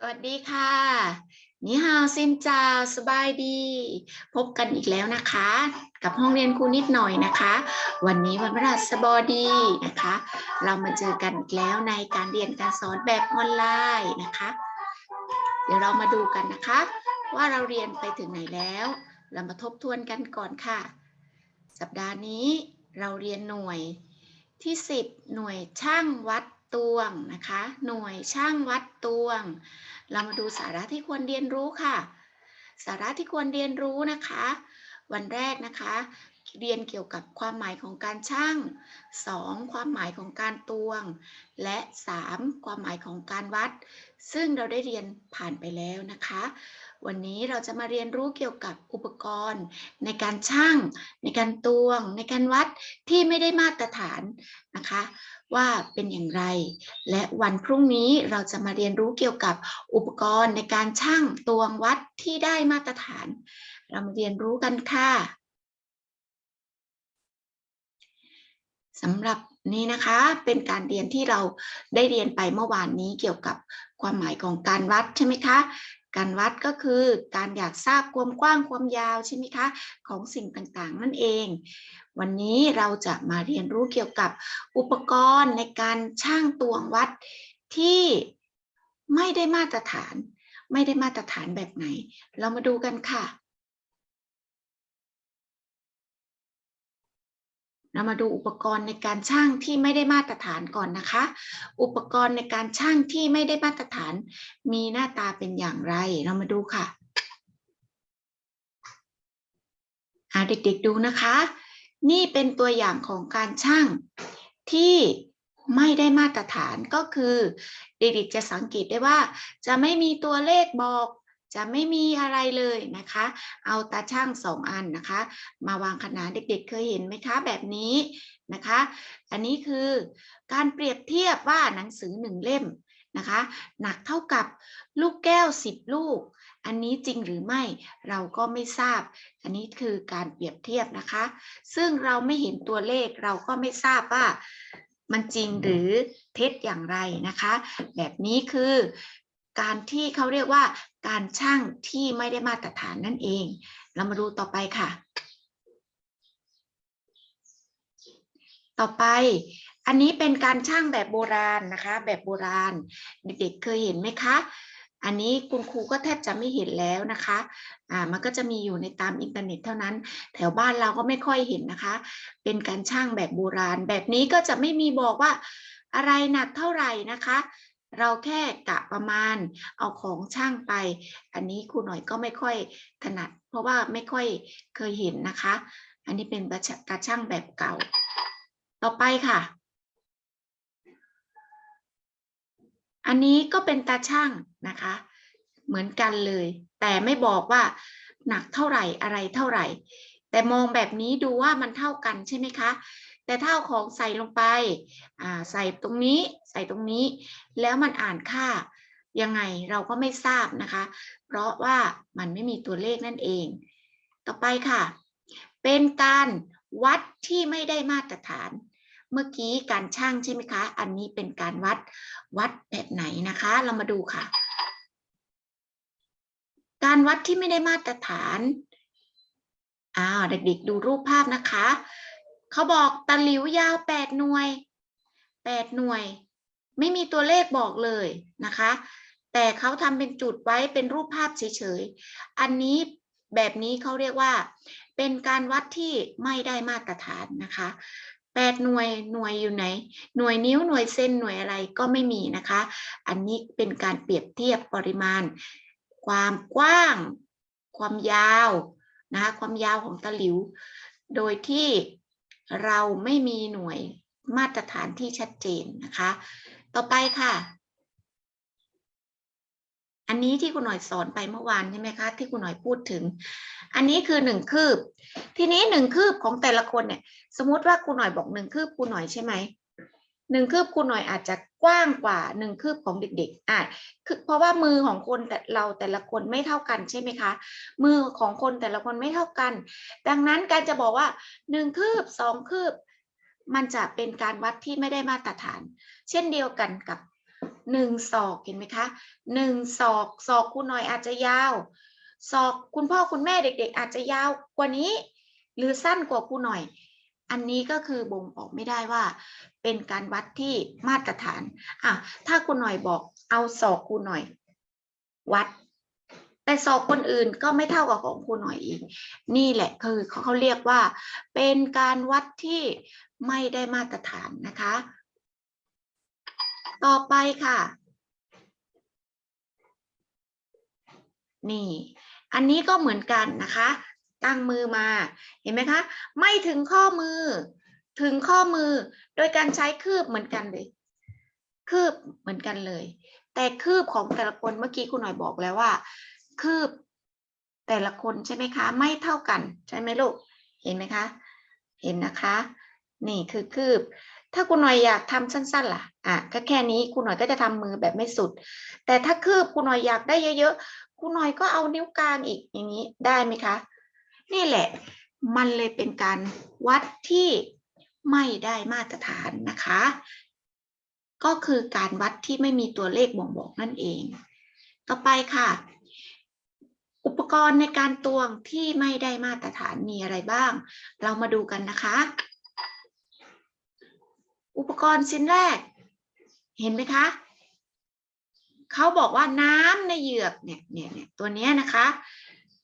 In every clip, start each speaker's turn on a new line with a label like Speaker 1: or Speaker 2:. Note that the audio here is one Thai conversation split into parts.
Speaker 1: สวัสดีค่ะนี่ฮาวซินจาสบายดี พบกันอีกแล้วนะคะ กับห้องเรียนครูนิดหน่อยนะคะ วันนี้วันพฤหัสบดีนะคะ เรามาเจอกันอีกแล้วในการเรียนการสอนแบบออนไลน์นะคะ เดี๋ยวเรามาดูกันนะคะ ว่าเราเรียนไปถึงไหนแล้ว เรามาทบทวนกันก่อนค่ะ สัปดาห์นี้เราเรียนหน่วยที่ 10 หน่วยช่างวัด ตวงนะคะ หน่วยช่างวัดตวง เรามาดูสาระที่ควรเรียนรู้ค่ะ สาระที่ควรเรียนรู้นะคะ วันแรกนะคะ เรียนเกี่ยวกับความหมายของการช่าง 2. ความหมายของการตวง และ 3. ความหมายของการวัด ซึ่งเราได้เรียนผ่านไปแล้วนะคะ วันนี้เราจะมาเรียนรู้เกี่ยวกับอุปกรณ์ ในการช่าง ในการตวง ในการวัดที่ไม่ได้มาตรฐานนะคะ ว่าเป็นอย่างไร และวันพรุ่งนี้เราจะมาเรียนรู้เกี่ยวกับอุปกรณ์ในการช่างตวงวัดที่ได้มาตรฐาน เรามาเรียนรู้กันค่ะสำหรับนี้นะคะเป็นการเรียนที่เราได้เรียนไปเมื่อวานนี้เกี่ยวกับความหมายของการวัดใช่ไหมคะ การวัดก็คือการอยากทราบความกว้างความยาวใช่ไหมคะของสิ่งต่างๆ นั่นเอง วันนี้เราจะมาเรียนรู้เกี่ยวกับอุปกรณ์ในการช่างตวงวัดที่ไม่ได้มาตรฐาน ไม่ได้มาตรฐานแบบไหน เรามาดูกันค่ะ เรามาดูอุปกรณ์ในการช่างที่ไม่ได้มาตรฐานก่อนนะคะ อุปกรณ์ในการช่างที่ไม่ได้มาตรฐาน มีหน้าตาเป็นอย่างไร เรามาดูค่ะหาเด็กๆดูนะคะ นี่เป็นตัวอย่างของการช่างที่ไม่ได้มาตรฐานก็คือเด็กๆจะสังเกตได้ว่า จะไม่มีตัวเลขบอก จะไม่มีอะไรเลยนะคะ เอาตาช่างสองอันนะคะ มาวางขนานเด็กๆเคยเห็นไหมคะแบบนี้นะคะ อันนี้คือการเปรียบเทียบว่าหนังสือหนึ่งเล่มนะคะ หนักเท่ากับลูกแก้วสิบลูก อันนี้จริงหรือไม่เราก็ไม่ทราบ อันนี้คือการเปรียบเทียบนะคะ ซึ่งเราไม่เห็นตัวเลขเราก็ไม่ทราบว่ามันจริงหรือเท็จอย่างไรนะคะ แบบนี้คือ การที่เขาเรียกว่าการช่างที่ไม่ได้มาตรฐานนั่นเอง เรามาดูต่อไปค่ะ ต่อไปอันนี้เป็นการช่างแบบโบราณนะคะ แบบโบราณ เด็กๆเคยเห็นไหมคะ อันนี้คุณครูก็แทบจะไม่เห็นแล้วนะคะอ่ามันก็จะมีอยู่ในตามอินเทอร์เน็ตเท่านั้น แถวบ้านเราก็ไม่ค่อยเห็นนะคะ เป็นการช่างแบบโบราณ แบบนี้ก็จะไม่มีบอกว่าอะไรหนักเท่าไหร่นะคะ เราแค่กะประมาณเอาของช่างไป อันนี้ครูหน่อยก็ไม่ค่อยถนัด เพราะว่าไม่ค่อยเคยเห็นนะคะ อันนี้เป็นกระช่างแบบเก่า ต่อไปค่ะ อันนี้ก็เป็นตาช่างนะคะ เหมือนกันเลย แต่ไม่บอกว่าหนักเท่าไหร่อะไรเท่าไหร่ แต่มองแบบนี้ดูว่ามันเท่ากันใช่ไหมคะ แต่ถ้าเอาของใส่ลงไปใส่ตรงนี้ใส่ตรงนี้ แล้วมันอ่านค่ายังไงเราก็ไม่ทราบนะคะ เพราะว่ามันไม่มีตัวเลขนั่นเอง ต่อไปค่ะ เป็นการวัดที่ไม่ได้มาตรฐาน เมื่อกี้การช่างใช่ไหมคะ อันนี้เป็นการวัดวัดแบบไหนนะคะ เรามาดูค่ะ การวัดที่ไม่ได้มาตรฐานอ้าวเด็กๆดูรูปภาพนะคะ เขาบอกตะหลิวยาวแปดหน่วยแปดหน่วย ไม่มีตัวเลขบอกเลยนะคะ แต่เขาทำเป็นจุดไว้เป็นรูปภาพเฉยๆ อันนี้แบบนี้เขาเรียกว่า เป็นการวัดที่ไม่ได้มาตรฐานนะคะแปดหน่วยหน่วยอยู่ไหน หน่วยนิ้วหน่วยเซนหน่วยอะไรก็ไม่มีนะคะ อันนี้เป็นการเปรียบเทียบปริมาณ ความกว้าง ความยาวนะคะความยาวของตะหลิว โดยที่ เราไม่มีหน่วยมาตรฐานที่ชัดเจนนะคะ ต่อไปค่ะ อันนี้ที่คุณหน่อยสอนไปเมื่อวานใช่ไหมคะ ที่คุณหน่อยพูดถึง อันนี้คือหนึ่งคืบ ทีนี้หนึ่งคืบของแต่ละคนเนี่ย สมมติว่าคุณหน่อยบอกหนึ่งคืบคุณหน่อยใช่ไหม หนึ่งคืบคุณหน่อยอาจจะกว้างกว่าหนึ่งคืบของเด็กๆอะคือเพราะว่ามือของคนแต่เราแต่ละคนไม่เท่ากันใช่ไหมคะ มือของคนแต่ละคนไม่เท่ากัน ดังนั้นการจะบอกว่าหนึ่งคืบสองคืบ มันจะเป็นการวัดที่ไม่ได้มาตรฐาน เช่นเดียวกันกับหนึ่งศอกเห็นไหมคะหนึ่งศอกศอกคุณหน่อยอาจจะยาวศอกคุณพ่อคุณแม่เด็ก ๆ อาจจะยาวกว่านี้ หรือสั้นกว่าครูหน่อย อันนี้ก็คือบ่งบอกไม่ได้ว่า เป็นการวัดที่มาตรฐานอะถ้าคุณหน่อยบอกเอาศอกครูหน่อย วัด แต่ศอกคนอื่นก็ไม่เท่ากับของครูหน่อยอีก นี่แหละคือเขาเขาเรียกว่า เป็นการวัดที่ไม่ได้มาตรฐานนะคะ ต่อไปค่ะ นี่ อันนี้ก็เหมือนกันนะคะ ตั้งมือมา เห็นไหมคะ ไม่ถึงข้อมือ ถึงข้อมือ โดยการใช้คืบเหมือนกันเลย คืบเหมือนกันเลย แต่คืบของแต่ละคนเมื่อกี้คุณหน่อยบอกแล้วว่า คืบแต่ละคนใช่ไหมคะ ไม่เท่ากันใช่ไหมลูก เห็นไหมคะ เห็นนะคะ นี่คือคืบ ถ้าคุณหน่อยอยากทำสั้น ๆ ล่ะ อะก็แค่นี้คุณหน่อยก็จะทำมือแบบไม่สุด แต่ถ้าคืบคุณหน่อยอยากได้เยอะๆคุณหน่อยก็เอานิ้วกลางอีกอย่างนี้ได้ไหมคะ นี่แหละ มันเลยเป็นการวัดที่ไม่ได้มาตรฐานนะคะ ก็คือการวัดที่ไม่มีตัวเลขบ่งบอกนั่นเอง ต่อไปค่ะ อุปกรณ์ในการตวงที่ไม่ได้มาตรฐานมีอะไรบ้าง เรามาดูกันนะคะ อุปกรณ์ชิ้นแรก เห็นไหมคะเขาบอกว่าน้ำในเหยือกเนี่ยเนี่ยเนี่ยตัวเนี้ยนะคะ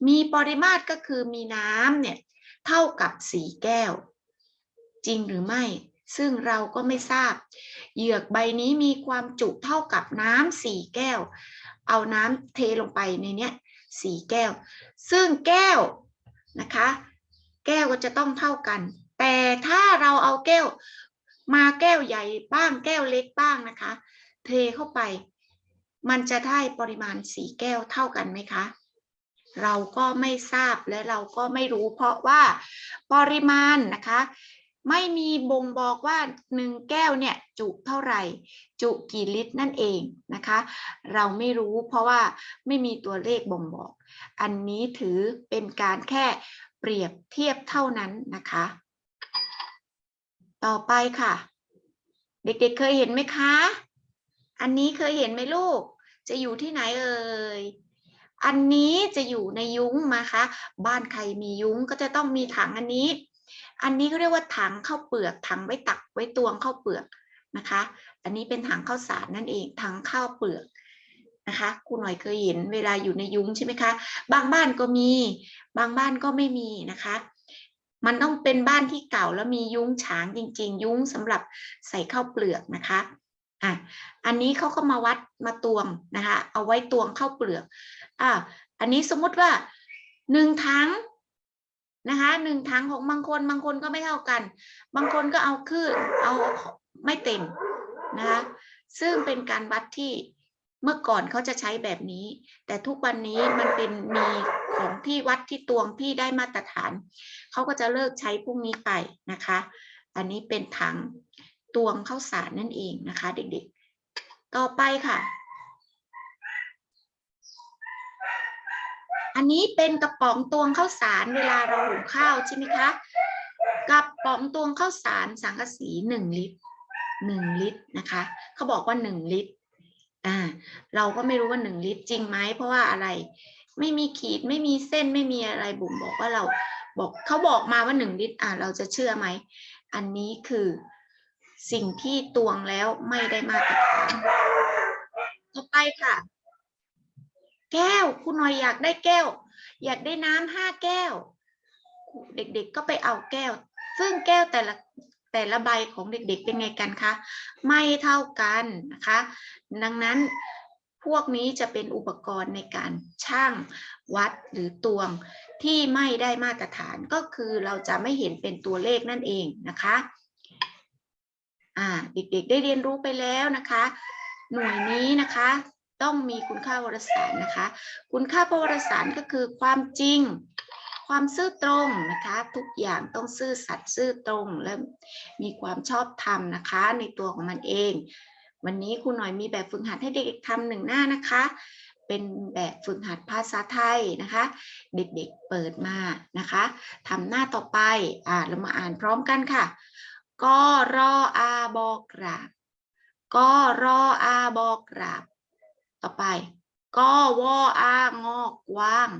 Speaker 1: มีปริมาตรก็คือมีน้ำเนี่ยเท่ากับสีแก้ว จริงหรือไม่ ซึ่งเราก็ไม่ทราบ เหยือกใบนี้มีความจุเท่ากับน้ำสี่แก้ว เอาน้ำเทลงไปในเนี้ยสี่แก้ว ซึ่งแก้วนะคะ แก้วก็จะต้องเท่ากัน แต่ถ้าเราเอาแก้วมาแก้วใหญ่บ้างแก้วเล็กบ้างนะคะ เทเข้าไป มันจะได้ปริมาณสีแก้วเท่ากันไหมคะ เราก็ไม่ทราบและเราก็ไม่รู้เพราะว่าปริมาณนะคะ ไม่มีบ่งบอกว่าหนึ่งแก้วเนี่ยจุเท่าไหร่ จุกี่ลิตรนั่นเองนะคะ เราไม่รู้เพราะว่าไม่มีตัวเลขบ่งบอก อันนี้ถือเป็นการแค่เปรียบเทียบเท่านั้นนะคะ ต่อไปค่ะ เด็กๆเคยเห็นไหมคะ อันนี้เคยเห็นไหมลูก จะอยู่ที่ไหนเอ่ย อันนี้จะอยู่ในยุ้งนะคะ บ้านใครมียุ้งก็จะต้องมีถังอันนี้ อันนี้เขาเรียกว่าถังข้าวเปลือกถังไว้ตักไว้ตวงข้าวเปลือกนะคะ อันนี้เป็นถังข้าวสารนั่นเองถังข้าวเปลือกนะคะครูหน่อยเคยเห็นเวลาอยู่ในยุ้งใช่ไหมคะ บางบ้านก็มี บางบ้านก็ไม่มีนะคะ มันต้องเป็นบ้านที่เก่าแล้วมียุ้งฉางจริง ๆ ยุ้งสำหรับใส่ข้าวเปลือกนะคะ อะอันนี้เขาก็มาวัดมาตวงนะคะเอาไว้ตวงข้าวเปลือกอะอันนี้สมมุติว่าหนึ่งถังนะคะหนึ่งถังของบางคนบางคนก็ไม่เท่ากัน บางคนก็เอาคือเอาไม่เต็มนะคะซึ่งเป็นการวัดที่เมื่อก่อนเขาจะใช้แบบนี้ แต่ทุกวันนี้มันเป็นมีของที่วัดที่ตวงที่ได้มาตรฐาน เขาก็จะเลิกใช้พวกนี้ไปนะคะ อันนี้เป็นถัง ตวงข้าวสารนั่นเองนะคะ เด็กๆ ต่อไปค่ะ อันนี้เป็นกระป๋องตวงข้าวสารเวลาเราหุงข้าวใช่ไหมคะกระป๋องตวงข้าวสารสังกะสีหนึ่งลิตรหนึ่งลิตรนะคะเขาบอกว่าหนึ่งลิตรอ่าเราก็ไม่รู้ว่าหนึ่งลิตรจริงไหมเพราะว่าอะไรไม่มีขีดไม่มีเส้นไม่มีอะไรบ่งบอกว่าเราบอกเขาบอกมาว่าหนึ่งลิตรอ่าเราจะเชื่อไหมอันนี้คือ สิ่งที่ตวงแล้วไม่ได้มาตรฐานต่อไปค่ะ แก้วคุณหน่อยอยากได้แก้ว อยากได้น้ำห้าแก้ว เด็กๆก็ไปเอาแก้ว ซึ่งแก้วแต่ละแต่ละใบของเด็กๆเป็นไงกันคะไม่เท่ากันนะคะ ดังนั้นพวกนี้จะเป็นอุปกรณ์ในการช่างวัดหรือตวงที่ไม่ได้มาตรฐานก็คือเราจะไม่เห็นเป็นตัวเลขนั่นเองนะคะ อ่าเด็กๆได้เรียนรู้ไปแล้วนะคะ หน่วยนี้นะคะต้องมีคุณค่าวารสารนะคะ คุณค่าวารสารก็คือความจริง ความซื่อตรงนะคะ ทุกอย่างต้องซื่อสัตย์ซื่อตรงและมีความชอบธรรมนะคะ ในตัวของมันเอง วันนี้ครูหน่อยมีแบบฝึกหัดให้เด็กๆทำหนึ่งหน้านะคะ เป็นแบบฝึกหัดภาษาไทยนะคะ เด็กๆเปิดมานะคะทำหน้าต่อไปอ่าเรามาอ่านพร้อมกันค่ะ ก็รออาบอกราบก็รออาบอกกราบ ต่อไป ก็วออางอกกว้าง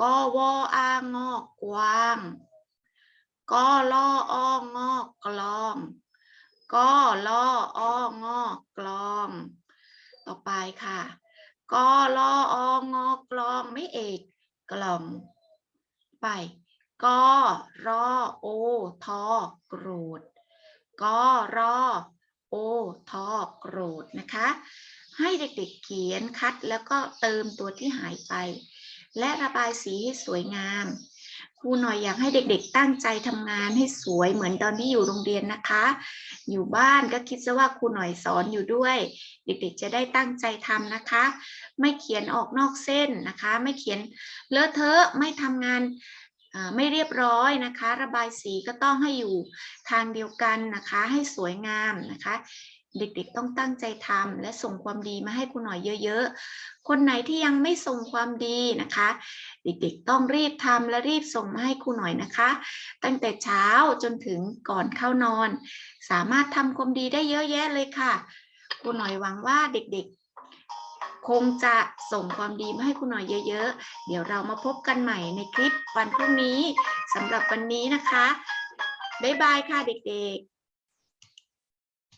Speaker 1: ก็วออางอกกว้าง ก็ลอองอกกลอง ก็ลอองอกกลอง ต่อไปค่ะ ก็ลอองอกกลองไม่เอกกล่อง ไป ก็รอโอทอกรูดก็รอโอทอกรูดนะคะ ให้เด็กๆเขียนคัดแล้วก็เติมตัวที่หายไป และระบายสีให้สวยงามครูหน่อยอยากให้เด็กๆตั้งใจทำงานให้สวยเหมือนตอนที่อยู่โรงเรียนนะคะ อยู่บ้านก็คิดซะว่าครูหน่อยสอนอยู่ด้วย เด็กๆจะได้ตั้งใจทำนะคะ ไม่เขียนออกนอกเส้นนะคะ ไม่เขียนเลอะเทอะไม่ทำงาน ไม่เรียบร้อยนะคะ ระบายสีก็ต้องให้อยู่ทางเดียวกันนะคะ ให้สวยงามนะคะ เด็กๆต้องตั้งใจทำและส่งความดีมาให้ครูหน่อยเยอะๆ คนไหนที่ยังไม่ส่งความดีนะคะ เด็กๆต้องรีบทำและรีบส่งมาให้ครูหน่อยนะคะ ตั้งแต่เช้าจนถึงก่อนเข้านอน สามารถทำความดีได้เยอะแยะเลยค่ะครูหน่อยหวังว่าเด็กๆ คงจะส่งความดีมาให้คุณหน่อยเยอะ ๆ เดี๋ยวเรามาพบกันใหม่ในคลิปวันพรุ่งนี้สำหรับวันนี้นะคะ บ๊ายบายค่ะเด็กๆ